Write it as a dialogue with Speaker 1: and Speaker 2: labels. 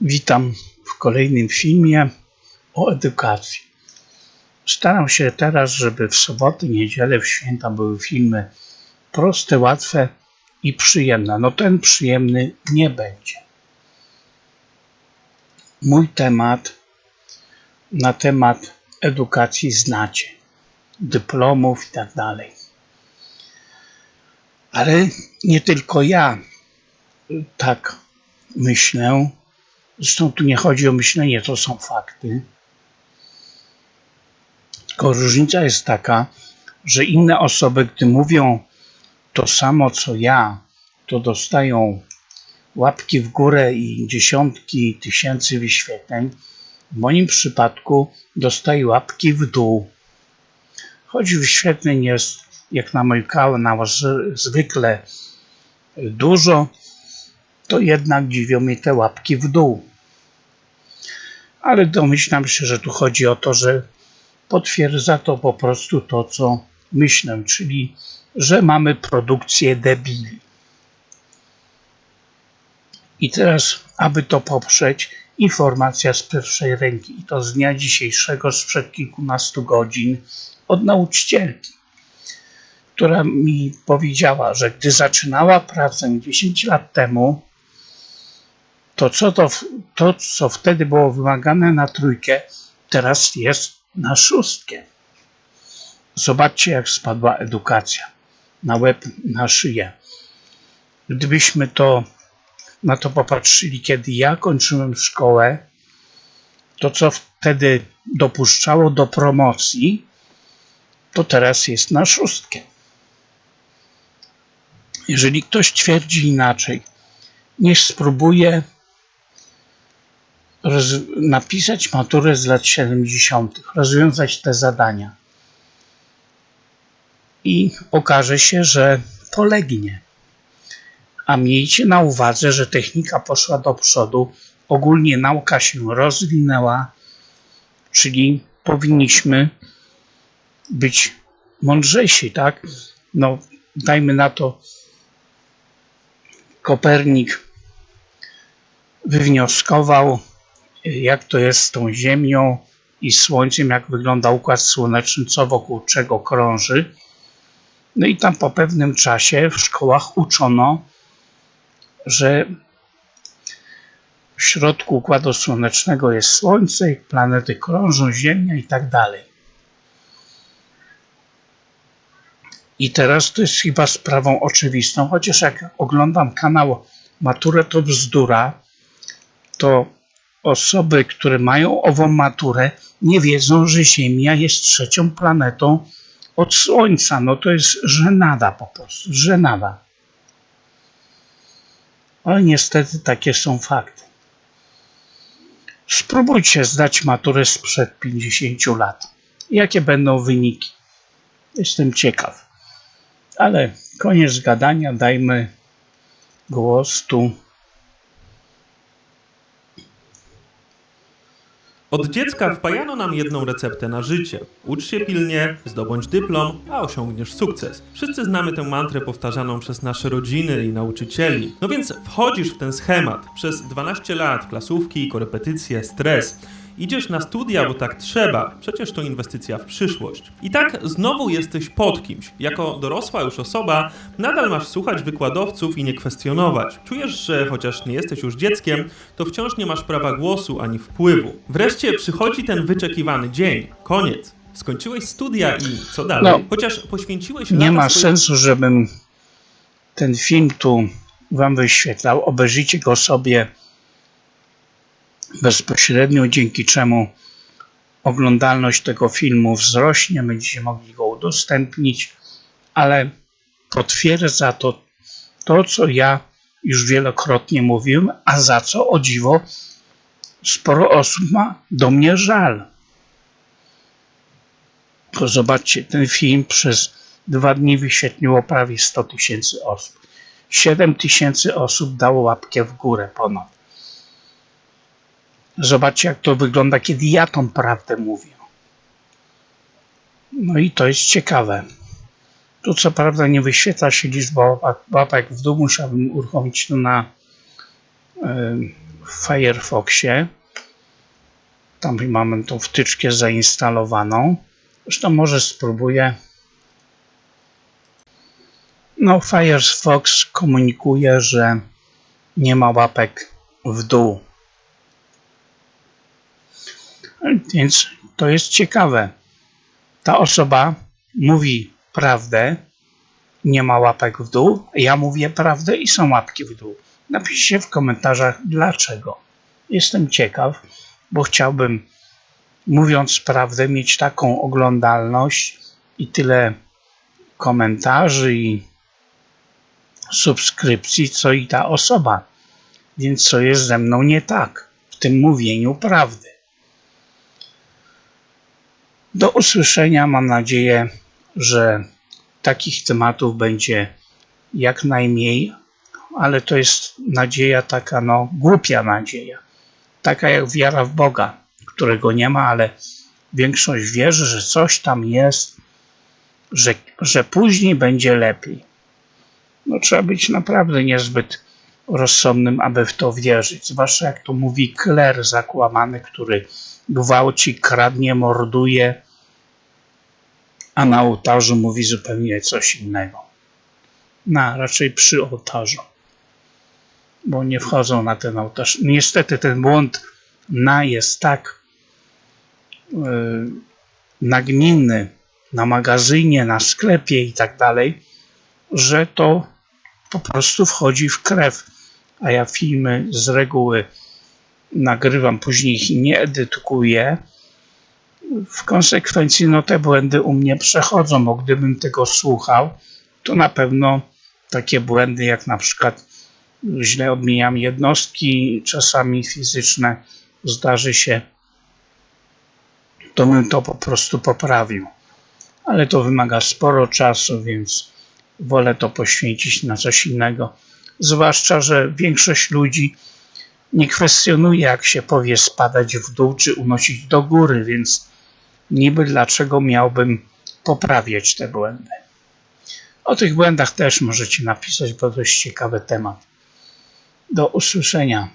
Speaker 1: Witam w kolejnym filmie o edukacji. Staram się teraz, żeby w soboty, niedzielę, w święta były filmy proste, łatwe i przyjemne. No ten przyjemny nie będzie. Mój temat na temat edukacji znacie, dyplomów i tak dalej. Ale nie tylko ja tak myślę. Zresztą tu nie chodzi o myślenie, to są fakty. Tylko różnica jest taka, że inne osoby, gdy mówią to samo co ja, to dostają łapki w górę i dziesiątki tysięcy wyświetleń. W moim przypadku dostaję łapki w dół. Choć wyświetleń jest, jak na mój kanał, zwykle dużo, to jednak dziwią mnie te łapki w dół. Ale domyślam się, że tu chodzi o to, że potwierdza to po prostu to, co myślę, czyli że mamy produkcję debili. I teraz, aby to poprzeć, informacja z pierwszej ręki, i to z dnia dzisiejszego, sprzed kilkunastu godzin, od nauczycielki, która mi powiedziała, że gdy zaczynała pracę 10 lat temu, to co, to, to, co wtedy było wymagane na trójkę, teraz jest na szóstkę. Zobaczcie, jak spadła edukacja na łeb, na szyję. Gdybyśmy to na to popatrzyli, kiedy ja kończyłem szkołę, to co wtedy dopuszczało do promocji, to teraz jest na szóstkę. Jeżeli ktoś twierdzi inaczej, niech spróbuje napisać maturę z lat 70., rozwiązać te zadania. I okaże się, że polegnie. A miejcie na uwadze, że technika poszła do przodu, ogólnie nauka się rozwinęła, czyli powinniśmy być mądrzejsi, tak? No, dajmy na to, Kopernik wywnioskował, jak to jest z tą Ziemią i Słońcem, jak wygląda Układ Słoneczny, co wokół czego krąży. No i tam po pewnym czasie w szkołach uczono, że w środku Układu Słonecznego jest Słońce, planety krążą, Ziemia i tak dalej. I teraz to jest chyba sprawą oczywistą, chociaż jak oglądam kanał Maturę to bzdura, to osoby, które mają ową maturę, nie wiedzą, że Ziemia jest trzecią planetą od Słońca. No to jest żenada po prostu, żenada. Ale niestety takie są fakty. Spróbujcie zdać maturę sprzed 50 lat. Jakie będą wyniki? Jestem ciekaw. Ale koniec gadania, dajmy głos tu
Speaker 2: Od dziecka wpajano nam jedną receptę na życie. Ucz się pilnie, zdobądź dyplom, a osiągniesz sukces. Wszyscy znamy tę mantrę powtarzaną przez nasze rodziny i nauczycieli. No więc wchodzisz w ten schemat. Przez 12 lat klasówki, korepetycje, stres. Idziesz na studia, bo tak trzeba, przecież to inwestycja w przyszłość. I tak znowu jesteś pod kimś. Jako dorosła już osoba, nadal masz słuchać wykładowców i nie kwestionować. Czujesz, że chociaż nie jesteś już dzieckiem, to wciąż nie masz prawa głosu ani wpływu. Wreszcie przychodzi ten wyczekiwany dzień. Koniec. Skończyłeś studia i co dalej?
Speaker 1: No,
Speaker 2: Chociaż poświęciłeś
Speaker 1: Nie ma sensu, żebym ten film tu wam wyświetlał. Obejrzyjcie go sobie bezpośrednio, dzięki czemu oglądalność tego filmu wzrośnie, będziecie mogli go udostępnić, ale potwierdza to to, co ja już wielokrotnie mówiłem, a za co o dziwo sporo osób ma do mnie żal. Tylko zobaczcie, ten film przez dwa dni wyświetliło prawie 100 tysięcy osób. 7 tysięcy osób dało łapkę w górę ponad. Zobaczcie, jak to wygląda, kiedy ja tą prawdę mówię. No i to jest ciekawe. Tu co prawda nie wyświetla się liczba łapek- w dół, musiałbym uruchomić to na Firefoxie. Tam mamy tą wtyczkę zainstalowaną. Zresztą może spróbuję. No, Firefox komunikuje, że nie ma łapek w dół. Więc to jest ciekawe. Ta osoba mówi prawdę, nie ma łapek w dół. Ja mówię prawdę i są łapki w dół. Napiszcie w komentarzach dlaczego. Jestem ciekaw, bo chciałbym, mówiąc prawdę, mieć taką oglądalność i tyle komentarzy i subskrypcji, co i ta osoba. Więc co jest ze mną nie tak w tym mówieniu prawdy. Do usłyszenia. Mam nadzieję, że takich tematów będzie jak najmniej, ale to jest nadzieja taka, no, głupia nadzieja. Taka jak wiara w Boga, którego nie ma, ale większość wierzy, że coś tam jest, że, że później będzie lepiej. No, trzeba być naprawdę niezbyt rozsądnym, aby w to wierzyć. Zwłaszcza jak to mówi kler zakłamany, który gwałci, kradnie, morduje, a na ołtarzu mówi zupełnie coś innego. Na, raczej przy ołtarzu, bo nie wchodzą na ten ołtarz. Niestety ten błąd na jest tak yy, nagminny na magazynie, na sklepie i tak dalej, że to po prostu wchodzi w krew. A ja filmy z reguły nagrywam, później ich nie edytuję. W konsekwencji no, te błędy u mnie przechodzą, bo gdybym tego słuchał, to na pewno takie błędy jak na przykład źle odmieniam jednostki, czasami fizyczne, zdarzy się, to bym to po prostu poprawił. Ale to wymaga sporo czasu, więc wolę to poświęcić na coś innego. Zwłaszcza, że większość ludzi nie kwestionuje, jak się powie, spadać w dół czy unosić do góry, więc niby dlaczego miałbym poprawiać te błędy. O tych błędach też możecie napisać, bo dość ciekawy temat. Do usłyszenia.